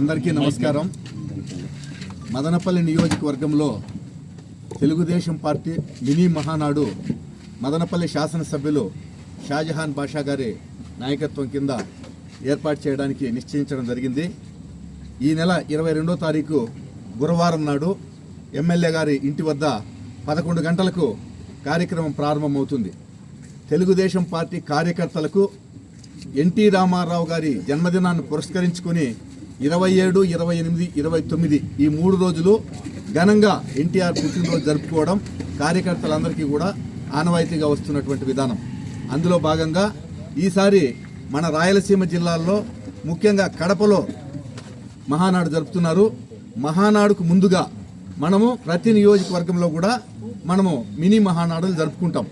అందరికీ నమస్కారం. మదనపల్లి నియోజకవర్గంలో తెలుగుదేశం పార్టీ మినీ మహానాడు మదనపల్లి శాసనసభ్యులు షాజహాన్ బాషా గారి నాయకత్వం కింద ఏర్పాటు చేయడానికి నిశ్చయించడం జరిగింది. ఈ నెల ఇరవై రెండో తారీఖు గురువారం నాడు ఎమ్మెల్యే గారి ఇంటి వద్ద పదకొండు గంటలకు కార్యక్రమం ప్రారంభమవుతుంది. తెలుగుదేశం పార్టీ కార్యకర్తలకు ఎన్టీ రామారావు గారి జన్మదినాన్ని పురస్కరించుకొని ఇరవై ఏడు ఇరవై ఎనిమిది ఇరవై తొమ్మిది ఈ మూడు రోజులు ఘనంగా ఎన్టీఆర్ పుట్టినరోజు జరుపుకోవడం కార్యకర్తలందరికీ కూడా ఆనవాయితీగా వస్తున్నటువంటి విధానం. అందులో భాగంగా ఈసారి మన రాయలసీమ జిల్లాల్లో ముఖ్యంగా కడపలో మహానాడు జరుపుతున్నారు. మహానాడుకు ముందుగా మనము ప్రతి నియోజకవర్గంలో కూడా మనము మినీ మహానాడులు జరుపుకుంటాం.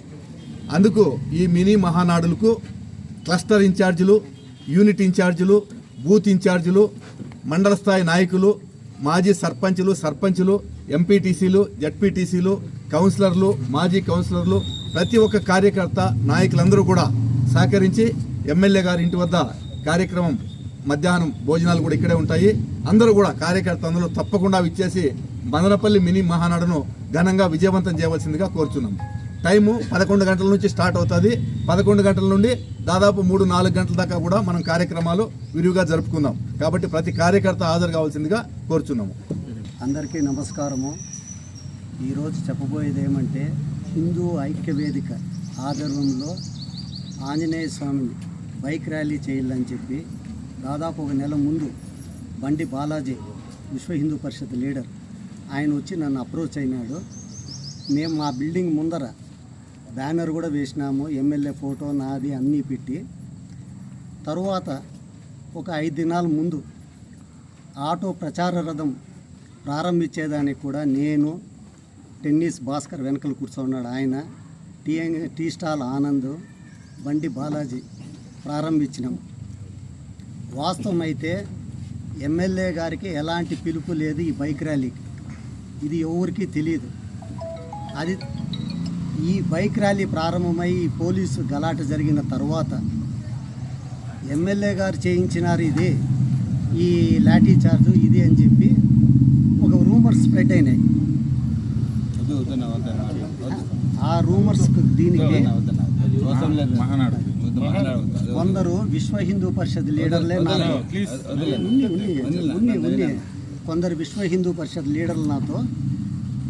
అందుకు ఈ మినీ మహానాడులకు క్లస్టర్ ఇన్ఛార్జీలు యూనిట్ ఇన్ఛార్జీలు బూత్ ఇన్ఛార్జీలు మండల స్థాయి నాయకులు మాజీ సర్పంచులు సర్పంచులు ఎంపీటీసీలు జడ్పీటీసీలు కౌన్సిలర్లు మాజీ కౌన్సిలర్లు ప్రతి ఒక్క కార్యకర్త నాయకులందరూ కూడా సహకరించి ఎమ్మెల్యే గారి ఇంటి వద్ద కార్యక్రమం మధ్యాహ్నం భోజనాలు కూడా ఇక్కడే ఉంటాయి. అందరూ కూడా కార్యకర్త అందరూ తప్పకుండా విచ్చేసి బందరపల్లి మినీ మహానాడును ఘనంగా విజయవంతం చేయవలసిందిగా కోరుచున్నాం. టైము పదకొండు గంటల నుంచి స్టార్ట్ అవుతుంది. పదకొండు గంటల నుండి దాదాపు మూడు నాలుగు గంటల దాకా కూడా మనం కార్యక్రమాలు విరివిగా జరుపుకుందాం. కాబట్టి ప్రతి కార్యకర్త హాజరు కావాల్సిందిగా కోరుచున్నాము. అందరికీ నమస్కారము. ఈరోజు చెప్పబోయేది ఏమంటే హిందూ ఐక్య వేదిక ఆధ్వర్యంలో ఆంజనేయ స్వామిని బైక్ ర్యాలీ చేయాలని చెప్పి దాదాపు ఒక నెల ముందు బండి బాలాజీ విశ్వ హిందూ పరిషత్ లీడర్ ఆయన వచ్చి నన్ను అప్రోచ్ అయినాడు. మేము మా బిల్డింగ్ ముందర బ్యానర్ కూడా వేసినాము ఎమ్మెల్యే ఫోటో నాది అన్నీ పెట్టి. తరువాత ఒక ఐదు దినాల ముందు ఆటో ప్రచార రథం ప్రారంభించేదానికి కూడా నేను టెన్నిస్ భాస్కర్ వెనకలు కూర్చున్నాడు ఆయన టీ టీ స్టాల్ ఆనంద్ బండి బాలాజీ ప్రారంభించినాం. వాస్తవం అయితే ఎమ్మెల్యే గారికి ఎలాంటి పిలుపు లేదు ఈ బైక్ ర్యాలీకి. ఇది ఎవరికీ తెలియదు. అది ఈ బైక్ ర్యాలీ ప్రారంభమై పోలీసు గలాట జరిగిన తర్వాత ఎమ్మెల్యే గారు చేయించినారు ఇది. ఈ లాఠీ చార్జు ఇది అని చెప్పి ఒక రూమర్స్ స్ప్రెడ్ అయినాయి. ఆ రూమర్స్ దీనికి కొందరు విశ్వ హిందూ పరిషత్ లీడర్లే నాతో. ఉన్ని ఉన్ని కొందరు విశ్వ హిందూ పరిషత్ లీడర్లు నాతో.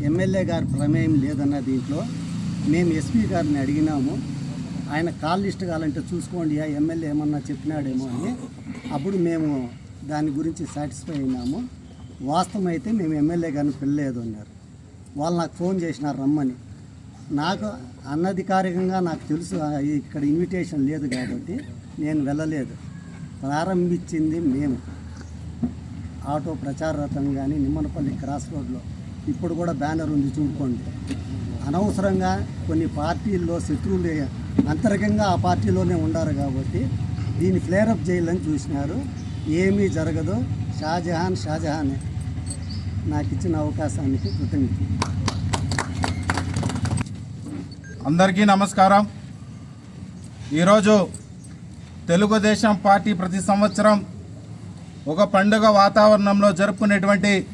ఎమ్మెల్యే గారి ప్రమేయం లేదన్న దీంట్లో మేము ఎస్పీ గారిని అడిగినాము. ఆయన కాల్ లిస్ట్ కావాలంటే చూసుకోండి ఆ ఎమ్మెల్యే ఏమన్నా చెప్పినాడేమో అని. అప్పుడు మేము దాని గురించి సాటిస్ఫై అయినాము. వాస్తవం అయితే మేము ఎమ్మెల్యే గారిని పిల్లలేదు అన్నారు. వాళ్ళు నాకు ఫోన్ చేసినారు రమ్మని. నాకు అనధికారికంగా నాకు తెలుసు ఇక్కడ ఇన్విటేషన్ లేదు కాబట్టి నేను వెళ్ళలేదు. ప్రారంభించింది మేము. ఆటో ప్రచార రథం కానీ నిమ్మనపల్లి క్రాస్ రోడ్లో ఇప్పుడు కూడా బ్యానర్ ఉంది చూడుకోండి అనవసరంగా కొన్ని పార్టీల్లో శత్రువులు అంతరికంగా ఆ పార్టీలోనే ఉండారు కాబట్టి దీన్ని ఫ్లేరప్ చేయాలని చూసినారు. ఏమీ జరగదు. షాజహాన్ షాజహాన్. నాకు ఇచ్చిన అవకాశానికి కృతజ్ఞత. అందరికీ నమస్కారం. ఈరోజు తెలుగుదేశం పార్టీ ప్రతి సంవత్సరం ఒక పండుగ వాతావరణంలో జరుపుకునేటువంటి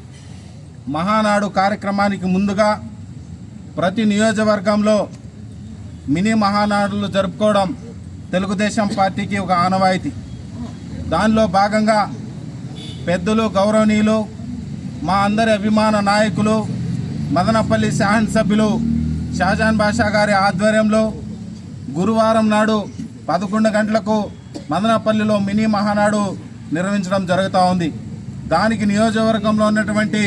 మహానాడు కార్యక్రమానికి ముందుగా ప్రతి నియోజకవర్గంలో మినీ మహానాడులు జరుపుకోవడం తెలుగుదేశం పార్టీకి ఒక ఆనవాయితీ. దానిలో భాగంగా పెద్దలు గౌరవనీయులు మా అందరి అభిమాన నాయకులు మదనపల్లి శాసన సభ్యులు షాజాన్ బాషా గారి ఆధ్వర్యంలో గురువారం నాడు పదకొండు గంటలకు మదనపల్లిలో మినీ మహానాడు నిర్వహించడం జరుగుతూ ఉంది. దానికి నియోజకవర్గంలో ఉన్నటువంటి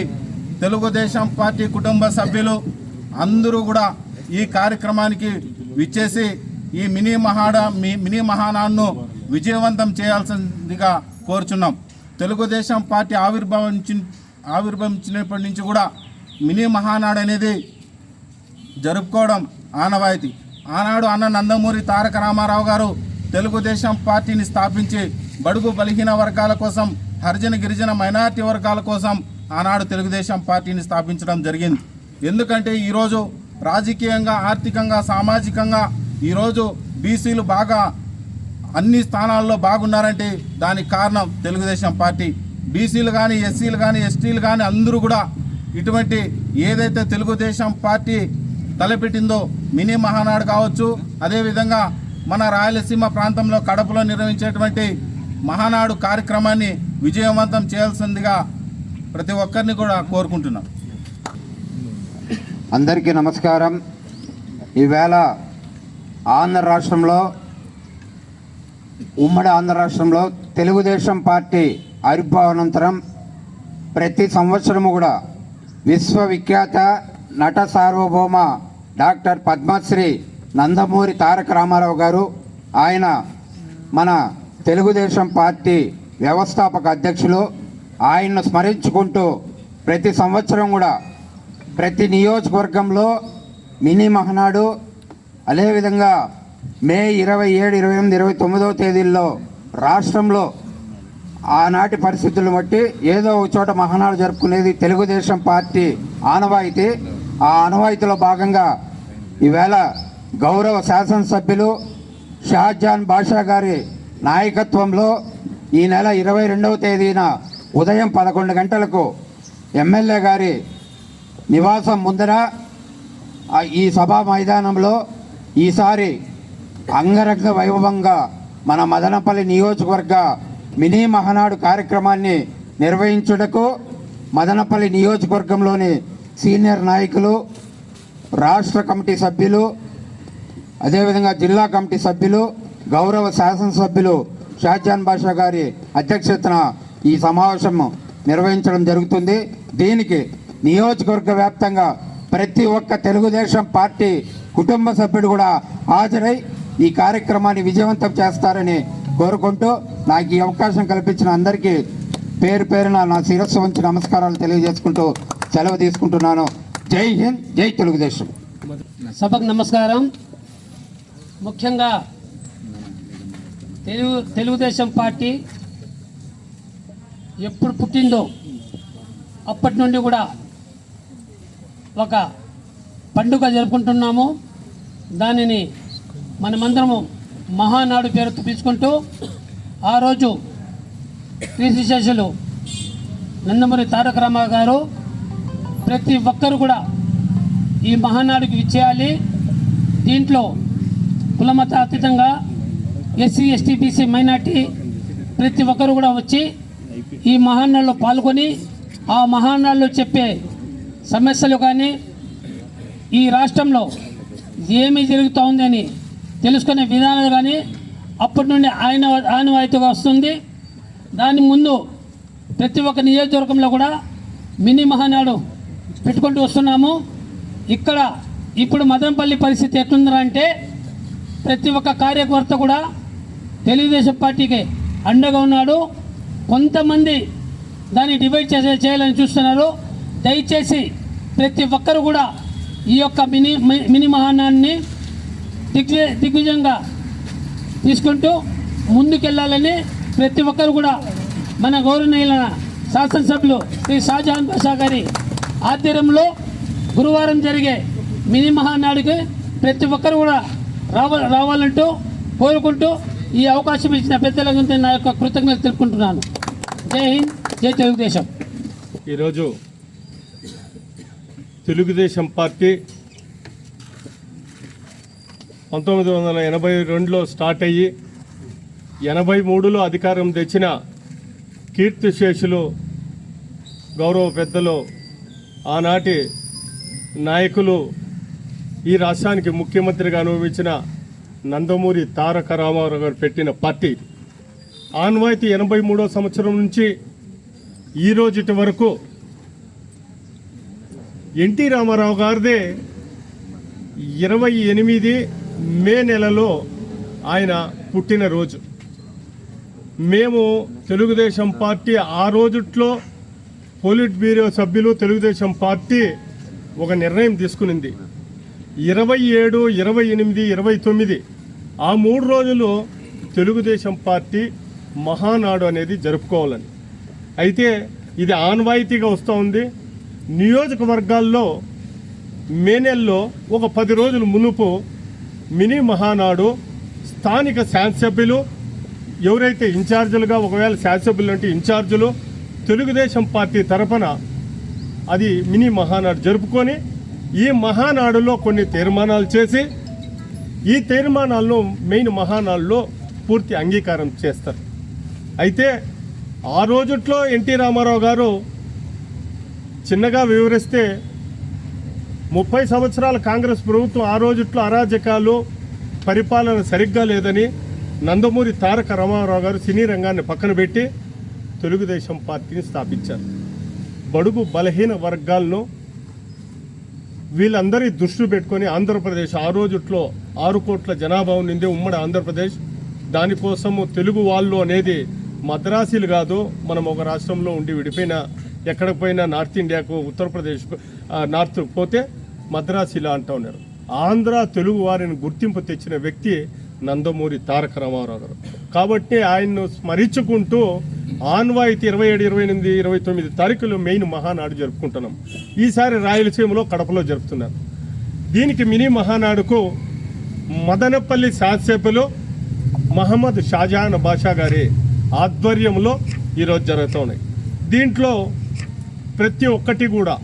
తెలుగుదేశం పార్టీ కుటుంబ సభ్యులు అందరూ కూడా ఈ కార్యక్రమానికి విచ్చేసి ఈ మినీ మహాడ మినీ మహానాడును విజయవంతం చేయాల్సిందిగా కోరుచున్నాం. తెలుగుదేశం పార్టీ ఆవిర్భవించి ఆవిర్భవించినప్పటి నుంచి కూడా మినీ మహానాడు అనేది జరుపుకోవడం ఆనవాయితీ. ఆనాడు అన్న నందమూరి తారక రామారావు గారు తెలుగుదేశం పార్టీని స్థాపించి బడుగు బలహీన వర్గాల కోసం హరిజన గిరిజన మైనార్టీ వర్గాల కోసం ఆనాడు తెలుగుదేశం పార్టీని స్థాపించడం జరిగింది. ఎందుకంటే ఈరోజు రాజకీయంగా ఆర్థికంగా సామాజికంగా ఈరోజు బీసీలు బాగా అన్ని స్థానాల్లో బాగున్నారంటే దానికి కారణం తెలుగుదేశం పార్టీ. బీసీలు కానీ ఎస్సీలు కానీ ఎస్టీలు కానీ అందరూ కూడా ఇటువంటి ఏదైతే తెలుగుదేశం పార్టీ తలపెట్టిందో మినీ మహానాడు కావచ్చు అదేవిధంగా మన రాయలసీమ ప్రాంతంలో కడపలో నిర్వహించేటువంటి మహానాడు కార్యక్రమాన్ని విజయవంతం చేయాల్సిందిగా ప్రతి ఒక్కరిని కూడా కోరుకుంటున్నాం. అందరికీ నమస్కారం. ఈవేళ ఆంధ్ర రాష్ట్రంలో ఉమ్మడి ఆంధ్ర రాష్ట్రంలో తెలుగుదేశం పార్టీ ఆవిర్భావానంతరం ప్రతి సంవత్సరము కూడా విశ్వవిఖ్యాత నట సార్వభౌమ డాక్టర్ పద్మశ్రీ నందమూరి తారక రామారావు గారు ఆయన మన తెలుగుదేశం పార్టీ వ్యవస్థాపక అధ్యక్షులు. ఆయన్ను స్మరించుకుంటూ ప్రతి సంవత్సరం కూడా ప్రతి నియోజకవర్గంలో మినీ మహనాడు అదేవిధంగా మే ఇరవై ఏడు ఇరవై ఎనిమిది ఇరవై తొమ్మిదవ తేదీల్లో రాష్ట్రంలో ఆనాటి పరిస్థితులను బట్టి ఏదో ఒక చోట మహనాడు జరుపుకునేది తెలుగుదేశం పార్టీ ఆనవాయితీ. ఆ ఆనవాయితీలో భాగంగా ఈవేళ గౌరవ శాసనసభ్యులు షాజాన్ బాషా గారి నాయకత్వంలో ఈ నెల ఇరవై రెండవ తేదీన ఉదయం పదకొండు గంటలకు ఎమ్మెల్యే గారి నివాసం ముందర ఈ సభా మైదానంలో ఈసారి అంగరంగ వైభవంగా మన మదనపల్లి నియోజకవర్గ మినీ మహనాడు కార్యక్రమాన్ని నిర్వహించుటకు మదనపల్లి నియోజకవర్గంలోని సీనియర్ నాయకులు రాష్ట్ర కమిటీ సభ్యులు అదేవిధంగా జిల్లా కమిటీ సభ్యులు గౌరవ శాసనసభ్యులు షాజాన్ బాషా గారి అధ్యక్షతన ఈ సమావేశం నిర్వహించడం జరుగుతుంది. దీనికి నియోజకవర్గ వ్యాప్తంగా ప్రతి ఒక్క తెలుగుదేశం పార్టీ కుటుంబ సభ్యుడు కూడా హాజరై ఈ కార్యక్రమాన్ని విజయవంతం చేస్తారని కోరుకుంటూ నాకు ఈ అవకాశం కల్పించిన అందరికీ పేరు పేరున నా శిరస్సు వంచి నమస్కారాలు తెలియజేసుకుంటూ సెలవు తీసుకుంటున్నాను. జై హింద్ జై తెలుగుదేశం. సభకు నమస్కారం. ముఖ్యంగా తెలుగు తెలుగుదేశం పార్టీ ఎప్పుడు పుట్టిందో అప్పటి నుండి కూడా ఒక పండుగ జరుపుకుంటున్నాము. దానిని మనమందరము మహానాడు పేరుతో పిలుచుకుంటూ ఆ రోజు క్రీశిశేషులు నందమూరి తారక రామారావు గారు ప్రతి ఒక్కరు కూడా ఈ మహానాడుకి విచ్చేయాలి దీంట్లో కులమత అతీతంగా ఎస్సీ ఎస్టీ బీసీ మైనార్టీ ప్రతి ఒక్కరు కూడా వచ్చి ఈ మహానాడులో పాల్గొని ఆ మహానాడులో చెప్పే సమస్యలు కానీ ఈ రాష్ట్రంలో ఏమి జరుగుతూ ఉందని తెలుసుకునే విధానాలు కానీ అప్పటి నుండి ఆయన ఆనవాయితీగా వస్తుంది. దాని ముందు ప్రతి ఒక్క నియోజకవర్గంలో కూడా మినీ మహానాడు పెట్టుకుంటూ వస్తున్నాము. ఇక్కడ ఇప్పుడు మదనపల్లి పరిస్థితి ఎట్లుందా అంటే ప్రతి ఒక్క కార్యకర్త కూడా తెలుగుదేశం పార్టీకి అండగా ఉన్నాడు. కొంతమంది దాన్ని డివైడ్ చేసే చేయాలని చూస్తున్నారు. దయచేసి ప్రతి ఒక్కరు కూడా ఈ యొక్క మినీ మినీ మహానాన్ని దిగ్వి దిగ్విజంగా తీసుకుంటూ ముందుకెళ్ళాలని ప్రతి ఒక్కరు కూడా మన గౌరవనీయులైన శాసనసభ్యులు శ్రీ షాజహాన్ బాషా గారి ఆధ్వర్యంలో గురువారం జరిగే మినీ మహానాడుకి ప్రతి ఒక్కరు కూడా రావ రావాలంటూ కోరుకుంటూ ఈ అవకాశం ఇచ్చిన పెద్దలకు నా యొక్క కృతజ్ఞతలు తెలుపుకుంటున్నాను. జై హింద్ జై తెలుగుదేశం. ఈరోజు తెలుగుదేశం పార్టీ పంతొమ్మిది వందల ఎనభై రెండులో స్టార్ట్ అయ్యి ఎనభై మూడులో అధికారం తెచ్చిన కీర్తిశేషులు గౌరవ పెద్దలు ఆనాటి నాయకులు ఈ రాష్ట్రానికి ముఖ్యమంత్రిగా అనుభవించిన నందమూరి తారక రామారావు గారు పెట్టిన పార్టీ ఆన్వాయితీ ఎనభై మూడో సంవత్సరం నుంచి ఈ రోజుటి వరకు ఎన్టీ రామారావు గారిదే ఇరవై ఎనిమిది మే నెలలో ఆయన పుట్టినరోజు. మేము తెలుగుదేశం పార్టీ ఆ రోజుట్లో పోలిట్ బ్యూరో సభ్యులు తెలుగుదేశం పార్టీ ఒక నిర్ణయం తీసుకునింది. ఇరవై ఏడు ఇరవై ఎనిమిది ఇరవై తొమ్మిది ఆ మూడు రోజులు తెలుగుదేశం పార్టీ మహానాడు అనేది జరుపుకోవాలని. అయితే ఇది ఆన్వాయితీగా వస్తూ ఉంది. నియోజకవర్గాల్లో మే నెలలో ఒక పది రోజుల మునుపు మినీ మహానాడు స్థానిక శాసభ్యులు ఎవరైతే ఇన్ఛార్జీలుగా ఒకవేళ శాసభ్యులు అంటే ఇన్ఛార్జీలు తెలుగుదేశం పార్టీ తరఫున అది మినీ మహానాడు జరుపుకొని ఈ మహానాడులో కొన్ని తీర్మానాలు చేసి ఈ తీర్మానాలను మెయిన్ మహానాడులో పూర్తి అంగీకారం చేస్తారు. అయితే ఆ రోజుట్లో ఎన్టీ రామారావు గారు చిన్నగా వివరిస్తే ముప్పై సంవత్సరాల కాంగ్రెస్ ప్రభుత్వం ఆ రోజుట్లో అరాజకాలు పరిపాలన సరిగ్గా లేదని నందమూరి తారక రామారావు గారు సినీ రంగాన్ని పక్కన పెట్టి తెలుగుదేశం పార్టీని స్థాపించారు. బడుగు బలహీన వర్గాలను వీళ్ళందరి దృష్టి పెట్టుకొని ఆంధ్రప్రదేశ్ ఆ రోజుట్లో ఆరు కోట్ల జనాభా ఉండింది ఉమ్మడి ఆంధ్రప్రదేశ్. దానికోసము తెలుగు వాళ్ళు అనేది మద్రాసీలు కాదు మనం ఒక రాష్ట్రంలో ఉండి విడిపోయిన ఎక్కడికి పోయినా నార్త్ ఇండియాకు ఉత్తరప్రదేశ్కు నార్త్ పోతే మద్రాసీలు అంటూ ఉన్నారు. ఆంధ్ర తెలుగు వారిని గుర్తింపు తెచ్చిన వ్యక్తి నందమూరి తారక రామారావు గారు. కాబట్టి ఆయన్ను స్మరించుకుంటూ ఆన్వాయితీ ఇరవై ఏడు ఇరవై ఎనిమిది ఇరవై తొమ్మిది తారీఖులు మెయిన్ మహానాడు జరుపుకుంటున్నాం. ఈసారి రాయలసీమలో కడపలో జరుపుతున్నారు. దీనికి మినీ మహానాడుకు మదనపల్లి శాసనసభలో మహమ్మద్ షాజహాన్ బాషా గారి ఆధ్వర్యంలో ఈరోజు జరుగుతూ ఉన్నాయి. దీంట్లో ప్రతి ఒక్కటి కూడా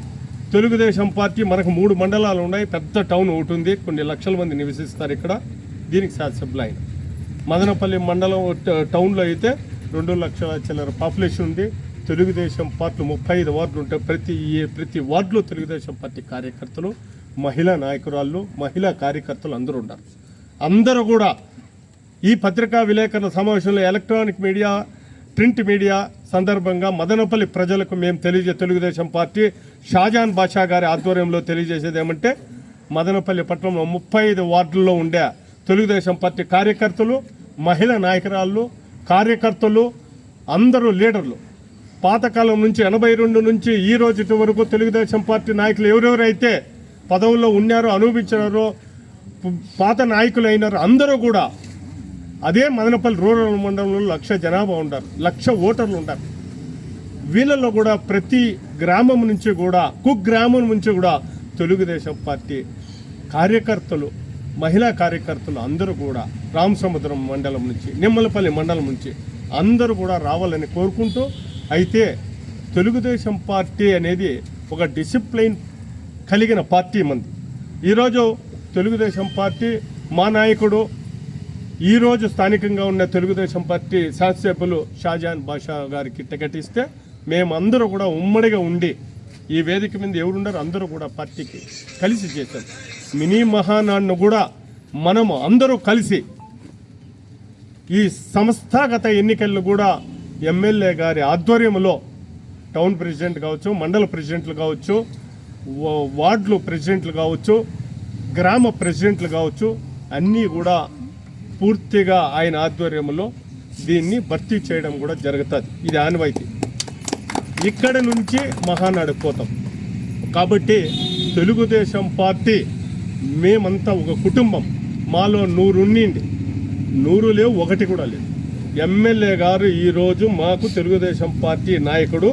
తెలుగుదేశం పార్టీ మనకు మూడు మండలాలు ఉన్నాయి. పెద్ద టౌన్ ఒకటి ఉంది. కొన్ని లక్షల మంది నివసిస్తారు ఇక్కడ. దీనికి శాసనసభ్యులు ఆయన. మదనపల్లి మండలం ట- టౌన్లో అయితే రెండు లక్షల చిల్లర పాపులేషన్ ఉంది. తెలుగుదేశం పార్టీ ముప్పై ఐదు వార్డులు ఉంటాయి. ప్రతి ఏ- ప్రతి వార్డులో తెలుగుదేశం పార్టీ కార్యకర్తలు మహిళా నాయకురాళ్ళు మహిళా కార్యకర్తలు అందరూ ఉన్నారు. అందరూ కూడా ఈ పత్రికా విలేకరుల సమావేశంలో ఎలక్ట్రానిక్ మీడియా ప్రింట్ మీడియా సందర్భంగా మదనపల్లి ప్రజలకు మేము తెలియజే తెలుగుదేశం పార్టీ షాజాన్ బాషా గారి ఆధ్వర్యంలో తెలియజేసేది ఏమంటే మదనపల్లి పట్టణంలో ముప్పై ఐదు వార్డుల్లో ఉండే తెలుగుదేశం పార్టీ కార్యకర్తలు మహిళా నాయకురాళ్ళు కార్యకర్తలు అందరూ లీడర్లు. పాతకాలం నుంచి ఎనభై రెండు నుంచి ఈ రోజు వరకు తెలుగుదేశం పార్టీ నాయకులు ఎవరెవరైతే పదవుల్లో ఉన్నారో అనుభవించారో పాత నాయకులు అయినారో అందరూ కూడా అదే మదనపల్లి రూరల్ మండలంలో లక్ష జనాభా ఉంటారు లక్ష ఓటర్లు ఉంటారు. వీళ్ళలో కూడా ప్రతి గ్రామం నుంచి కూడా కుగ్రామం నుంచి కూడా తెలుగుదేశం పార్టీ కార్యకర్తలు మహిళా కార్యకర్తలు అందరూ కూడా రామసముద్రం మండలం నుంచి నిమ్మలపల్లి మండలం నుంచి అందరూ కూడా రావాలని కోరుకుంటూ అయితే తెలుగుదేశం పార్టీ అనేది ఒక డిసిప్లైన్ కలిగిన పార్టీ మంది. ఈరోజు తెలుగుదేశం పార్టీ మా నాయకుడు ఈరోజు స్థానికంగా ఉన్న తెలుగుదేశం పార్టీ శాసనసభ్యులు షాజాన్ బాషా గారికి టికెట్ ఇస్తే మేమందరూ కూడా ఉమ్మడిగా ఉండి ఈ వేదిక మీద ఎవరున్నారు అందరూ కూడా పార్టీకి కలిసి చేశారు. మినీ మహానాడును కూడా మనము అందరూ కలిసి ఈ సంస్థాగత ఎన్నికలను కూడా ఎమ్మెల్యే గారి ఆధ్వర్యంలో టౌన్ ప్రెసిడెంట్ కావచ్చు మండల ప్రెసిడెంట్లు కావచ్చు వార్డులు ప్రెసిడెంట్లు కావచ్చు గ్రామ ప్రెసిడెంట్లు కావచ్చు అన్నీ కూడా పూర్తిగా ఆయన ఆధ్వర్యంలో దీన్ని భర్తీ చేయడం కూడా జరుగుతుంది. ఇది ఆనవాయితీ. ఇక్కడ నుంచి మహానాడుకు పోతాం. కాబట్టి తెలుగుదేశం పార్టీ మేమంతా ఒక కుటుంబం. మాలో నూరు ఉండింది నూరు లేవు ఒకటి కూడా లేదు. ఎమ్మెల్యే గారు ఈరోజు మాకు తెలుగుదేశం పార్టీ నాయకుడు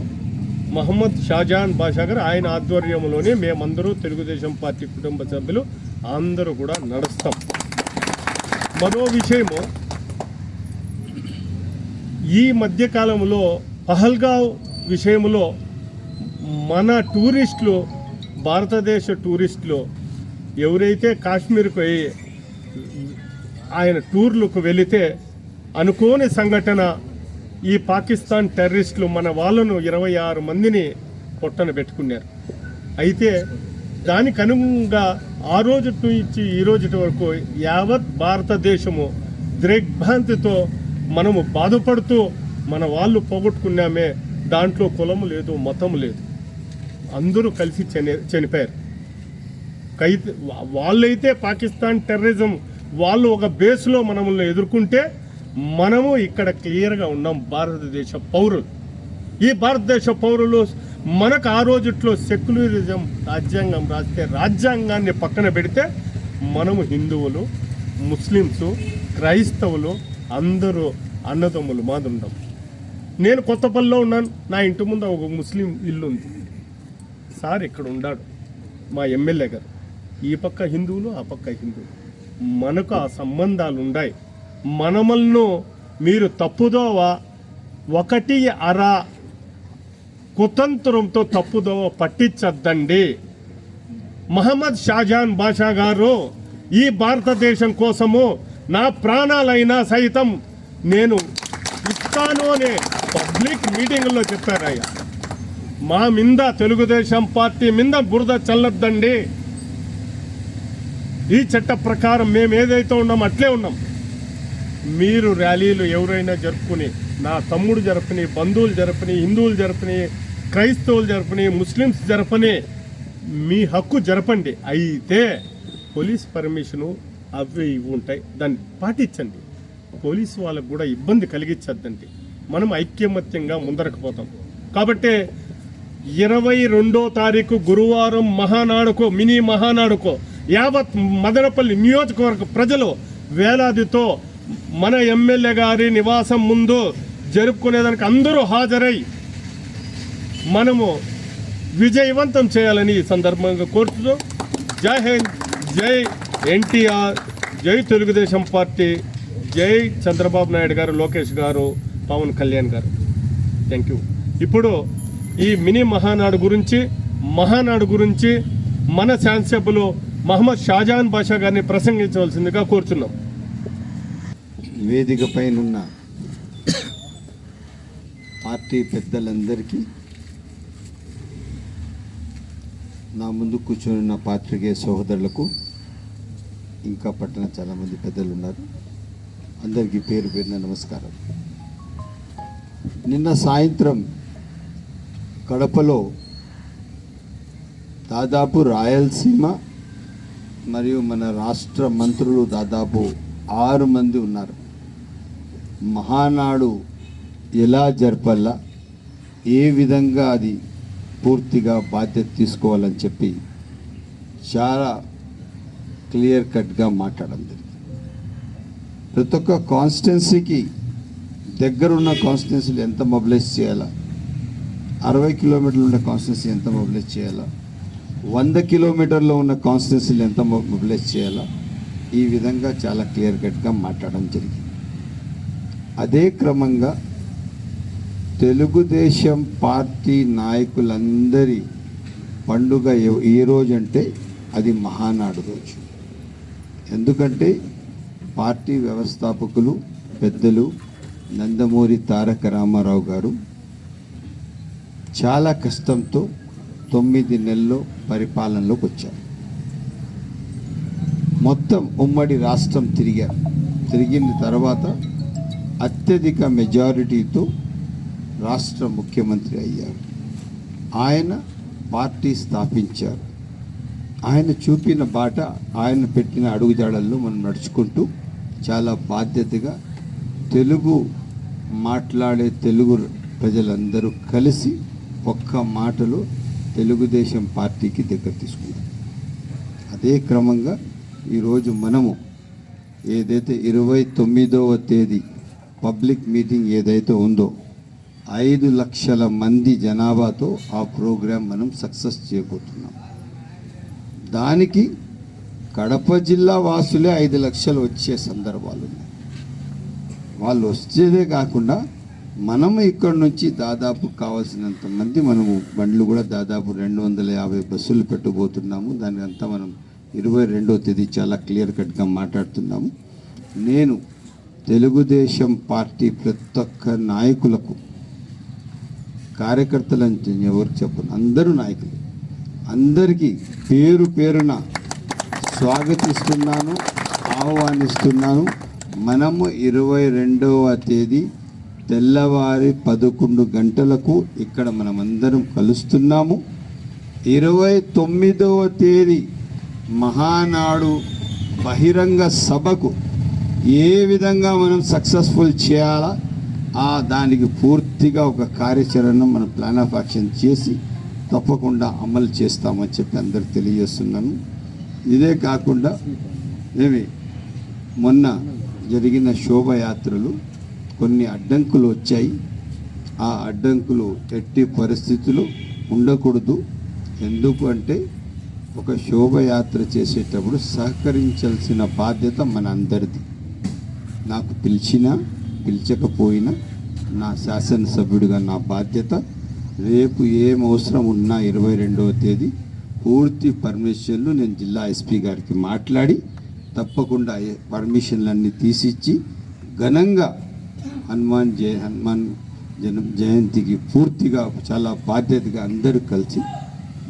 మహమ్మద్ షాజాన్ బాషా గారు ఆయన ఆధ్వర్యంలోనే మేమందరూ తెలుగుదేశం పార్టీ కుటుంబ సభ్యులు అందరూ కూడా నడుస్తాం. మరో విషయము ఈ మధ్యకాలంలో పహల్గావ్ విషయంలో మన టూరిస్టులు భారతదేశ టూరిస్టులు ఎవరైతే కాశ్మీర్కు ఆయన టూర్లకు వెళితే అనుకోని సంఘటన ఈ పాకిస్తాన్ టెర్రరిస్టులు మన వాళ్ళను ఇరవై ఆరు మందిని పొట్టన పెట్టుకున్నారు. అయితే దానికి అనుగుణంగా ఆ రోజు నుంచి ఈ రోజు వరకు యావత్ భారతదేశము దిగ్భ్రాంతితో మనము బాధపడుతూ మన వాళ్ళు పోగొట్టుకున్నామే. దాంట్లో కులము లేదు మతం లేదు. అందరూ కలిసి చని చనిపోయారు. కై వాళ్ళైతే పాకిస్తాన్ టెర్రరిజం వాళ్ళు ఒక బేస్లో మనల్ని ఎదుర్కొంటే మనము ఇక్కడ క్లియర్గా ఉన్నాం. భారతదేశ పౌరులు. ఈ భారతదేశ పౌరులు మనకు ఆ రోజుట్లో సెక్యులరిజం రాజ్యాంగం రాస్తే రాజ్యాంగాన్ని పక్కన పెడితే మనము హిందువులు ముస్లిమ్స్ క్రైస్తవులు అందరూ అన్నదమ్ములు మాదుండం నేను కొత్తపల్లిలో ఉన్నాను. నా ఇంటి ముందు ఒక ముస్లిం ఇల్లు ఉంది. సార్ ఇక్కడ ఉన్నాడు మా ఎమ్మెల్యే గారు. ఈ పక్క హిందువులు ఆ పక్క హిందువులు. మనకు ఆ సంబంధాలు ఉన్నాయి. మనమల్ను మీరు తప్పుదోవ ఒకటి అర కుతంత్రంతో తప్పుదోవ పట్టించద్దండి. మహమ్మద్ షాజాన్ బాషా గారు ఈ భారతదేశం కోసము నా ప్రాణాలైనా సైతం నేను ఇస్తాను అనే పబ్లిక్ మీటింగ్లో చెప్పారయ్యా. మా మింద తెలుగుదేశం పార్టీ మింద బురద చల్లొద్దండి. ఈ చట్ట ప్రకారం మేము ఏదైతే ఉన్నాం అట్లే ఉన్నాం. మీరు ర్యాలీలు ఎవరైనా జరుపుకుని నా తమ్ముడు జరపని బంధువులు జరపని హిందువులు జరపని క్రైస్తవులు జరపని ముస్లిమ్స్ జరపని మీ హక్కు జరపండి. అయితే పోలీస్ పర్మిషను అవి ఇవి ఉంటాయి. దాన్ని పాటించండి. పోలీసు వాళ్ళకు కూడా ఇబ్బంది కలిగించద్దండి. మనం ఐక్యమత్యంగా ముందరకపోతాం కాబట్టి ఇరవై రెండో తారీఖు గురువారం మహానాడుకో మినీ మహానాడుకో యావత్ మదనపల్లి నియోజకవర్గ ప్రజలు వేలాదితో మన ఎమ్మెల్యే గారి నివాసం ముందు జరుపుకునేదానికి అందరూ హాజరై మనము విజయవంతం చేయాలని ఈ సందర్భంగా కోరుతున్నాం జై హింద్ జై ఎన్టీఆర్ జై తెలుగుదేశం పార్టీ జై చంద్రబాబు నాయుడు గారు లోకేష్ గారు పవన్ కళ్యాణ్ గారు. థ్యాంక్ యూ ఇప్పుడు ఈ మినీ మహానాడు గురించి మహానాడు గురించి మన శాసనసభ్యులు మహమ్మద్ షాజాన్ బాషా గారిని ప్రసంగించవలసిందిగా కోరుచున్నాం. వేదిక పైనున్న పార్టీ పెద్దలందరికీ నా ముందు కూర్చొని పాత్రికేయ సహోదరులకు ఇంకా పట్టణ చాలామంది పెద్దలు ఉన్నారు అందరికీ పేరు పేరున నమస్కారం. నిన్న సాయంత్రం కడపలో దాదాపు రాయలసీమ మరియు మన రాష్ట్ర మంత్రులు దాదాపు ఆరు మంది ఉన్నారు. మహానాడు ఎలా జరపాలా ఏ విధంగా అది పూర్తిగా బాధ్యత తీసుకోవాలని చెప్పి చాలా క్లియర్ కట్గా మాట్లాడడం జరిగింది. ప్రతి ఒక్క కాన్స్టిట్యున్సీకి దగ్గరున్న కాన్స్టిట్యున్సీలు ఎంత మొబిలైజ్ చేయాలా అరవై కిలోమీటర్లు ఉన్న కాన్స్టిట్యున్సీ ఎంత మొబిలైజ్ చేయాలా వంద కిలోమీటర్లో ఉన్న కాన్స్టిట్యున్సీలు ఎంత మొబిలైజ్ చేయాలా ఈ విధంగా చాలా క్లియర్ కట్గా మాట్లాడడం జరిగింది. అదే క్రమంగా తెలుగుదేశం పార్టీ నాయకులందరి పండుగ ఏ రోజు అంటే అది మహానాడు రోజు. ఎందుకంటే పార్టీ వ్యవస్థాపకులు పెద్దలు నందమూరి తారక రామారావు గారు చాలా కష్టంతో తొమ్మిది నెలల్లో పరిపాలనలోకి వచ్చారు. మొత్తం ఉమ్మడి రాష్ట్రం తిరిగారు. తిరిగిన తర్వాత అత్యధిక మెజారిటీతో రాష్ట్ర ముఖ్యమంత్రి అయ్యారు. ఆయన పార్టీ స్థాపించారు. ఆయన చూపిన బాట ఆయన పెట్టిన అడుగుజాడల్లో మనం నడుచుకుంటూ చాలా బాధ్యతగా తెలుగు మాట్లాడే తెలుగు ప్రజలందరూ కలిసి ఒక్క మాటలో తెలుగుదేశం పార్టీకి దగ్గర తీసుకున్నారు అదే క్రమంగా ఈరోజు మనము ఏదైతే ఇరవై తొమ్మిదవ తేదీ పబ్లిక్ మీటింగ్ ఏదైతే ఉందో ఐదు లక్షల మంది జనాభాతో ఆ ప్రోగ్రాం మనం సక్సెస్ చేయబోతున్నాం. దానికి కడప జిల్లా వాసులే ఐదు లక్షలు వచ్చే సందర్భాలు ఉన్నాయి. వాళ్ళు వచ్చేదే కాకుండా మనం ఇక్కడ నుంచి దాదాపు కావాల్సినంత మంది మనము బండ్లు కూడా దాదాపు రెండు వందల యాభై బస్సులు పెట్టబోతున్నాము. దాని అంతా మనం ఇరవై రెండో తేదీ చాలా క్లియర్ కట్గా మాట్లాడుతున్నాము. నేను తెలుగుదేశం పార్టీ ప్రతి ఒక్క నాయకులకు కార్యకర్తలు అంటే ఎవరికి చెప్పను. అందరూ నాయకులు. అందరికీ పేరు పేరున స్వాగతిస్తున్నాను ఆహ్వానిస్తున్నాను. మనము ఇరవై రెండవ తేదీ తెల్లవారి పదకొండు గంటలకు ఇక్కడ మనమందరం కలుస్తున్నాము. ఇరవై తొమ్మిదవ తేదీ మహానాడు బహిరంగ సభకు ఏ విధంగా మనం సక్సెస్ఫుల్ చేయాలా దానికి పూర్తిగా ఒక కార్యాచరణ మనం ప్లాన్ ఆఫ్ యాక్షన్ చేసి తప్పకుండా అమలు చేస్తామని చెప్పి అందరికి తెలియజేస్తున్నాను. ఇదే కాకుండా ఏమి మొన్న జరిగిన శోభయాత్రలు కొన్ని అడ్డంకులు వచ్చాయి. ఆ అడ్డంకులు ఎట్టి పరిస్థితులు ఉండకూడదు. ఎందుకంటే ఒక శోభయాత్ర చేసేటప్పుడు సహకరించాల్సిన బాధ్యత మన అందరిది నాకు పిలిచినా పిలిచకపోయినా నా శాసనసభ్యుడిగా నా బాధ్యత. రేపు ఏం అవసరం ఉన్నా ఇరవై రెండవ తేదీ పూర్తి పర్మిషన్లు నేను జిల్లా ఎస్పీ గారికి మాట్లాడి తప్పకుండా పర్మిషన్లన్నీ తీసిచ్చి ఘనంగా హనుమాన్ జయ హనుమాన్ జన జయంతికి పూర్తిగా చాలా బాధ్యతగా అందరూ కలిసి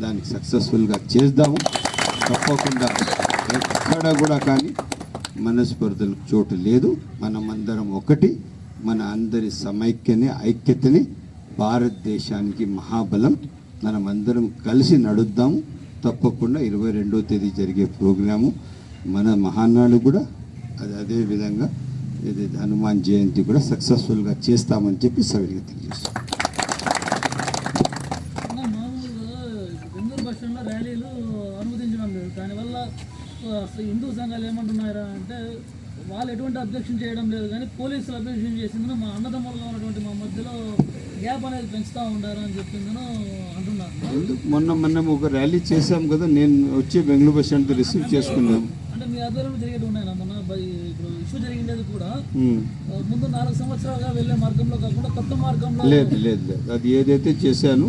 దానికి సక్సెస్ఫుల్గా చేద్దాము. తప్పకుండా ఎక్కడ కూడా కానీ మనస్పర్ధలకు చోటు లేదు. మనమందరం ఒకటి. మన అందరి సమైక్యని ఐక్యతని భారతదేశానికి మహాబలం. మనమందరం కలిసి నడుద్దాము. తప్పకుండా ఇరవై రెండో తేదీ జరిగే ప్రోగ్రాము మన మహానాడు కూడా. అది అదే విధంగా ఇది హనుమాన్ జయంతి కూడా సక్సెస్ఫుల్గా చేస్తామని చెప్పి సవిడిగా తెలియజేస్తాం అసలు హిందూ సంఘాలు ఏమంటున్నారా అంటే వాళ్ళు ఎటువంటి అబ్జెక్షన్ చేయడం లేదు కానీ పోలీసులు అబ్జెక్షన్ చేసిందను మా అన్నదమ్ములుగా ఉన్నటువంటి మా మధ్యలో గ్యాప్ అనేది పెంచుతూ ఉండారు అని చెప్పిందను అంటున్నారు. మొన్న మొన్న ఒక ర్యాలీ చేశాం కదా నేను వచ్చి బెంగళూరు బస్ స్టాండ్ రిసీవ్ చేసుకున్నాం అంటే మీ ఆధ్వర్యంలో జరిగేది ఉన్నాయన్న మొన్న ఇప్పుడు ఇష్యూ జరిగిండేది కూడా. ముందు నాలుగు సంవత్సరాలుగా వెళ్ళే మార్గంలో కాకుండా కొత్త మార్గంలో లేదు లేదు లేదు. అది ఏదైతే చేశాను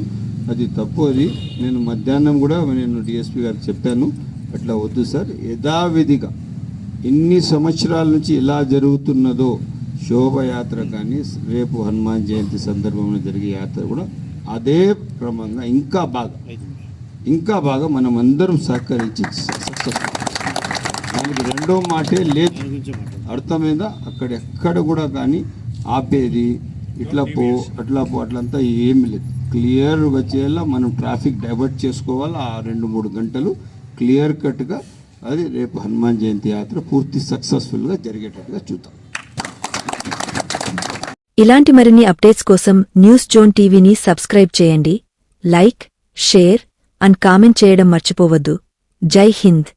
అది తప్పు అది. నేను మధ్యాహ్నం కూడా నేను డిఎస్పీ గారికి చెప్పాను. అట్లా వద్దు సార్. యథావిధిగా ఇన్ని సంవత్సరాల నుంచి ఎలా జరుగుతున్నదో శోభయాత్ర కానీ రేపు హనుమాన్ జయంతి సందర్భంలో జరిగే యాత్ర కూడా అదే క్రమంగా ఇంకా బాగా ఇంకా బాగా మనం అందరం సహకరించి దానికి రెండో మాటే లేదు. అర్థమైందా? అక్కడ ఎక్కడ కూడా కానీ ఆపేది ఇట్లా పో అట్లా పో అట్లంతా ఏమి లేదు. క్లియర్గా వచ్చేలా మనం ట్రాఫిక్ డైవర్ట్ చేసుకోవాలి? ఆ రెండు మూడు గంటలు క్లియర్ కట్గా అది రేపు హనుమాన్ జయంతి యాత్ర పూర్తి సక్సెస్ఫుల్గా జరిగేటట్టుగా చూద్దాం. ఇలాంటి మరిన్ని అప్డేట్స్ కోసం న్యూస్ జోన్ టీవీని సబ్స్క్రైబ్ చేయండి లైక్ షేర్ అండ్ కామెంట్ చేయడం మర్చిపోవద్దు. జై హింద్.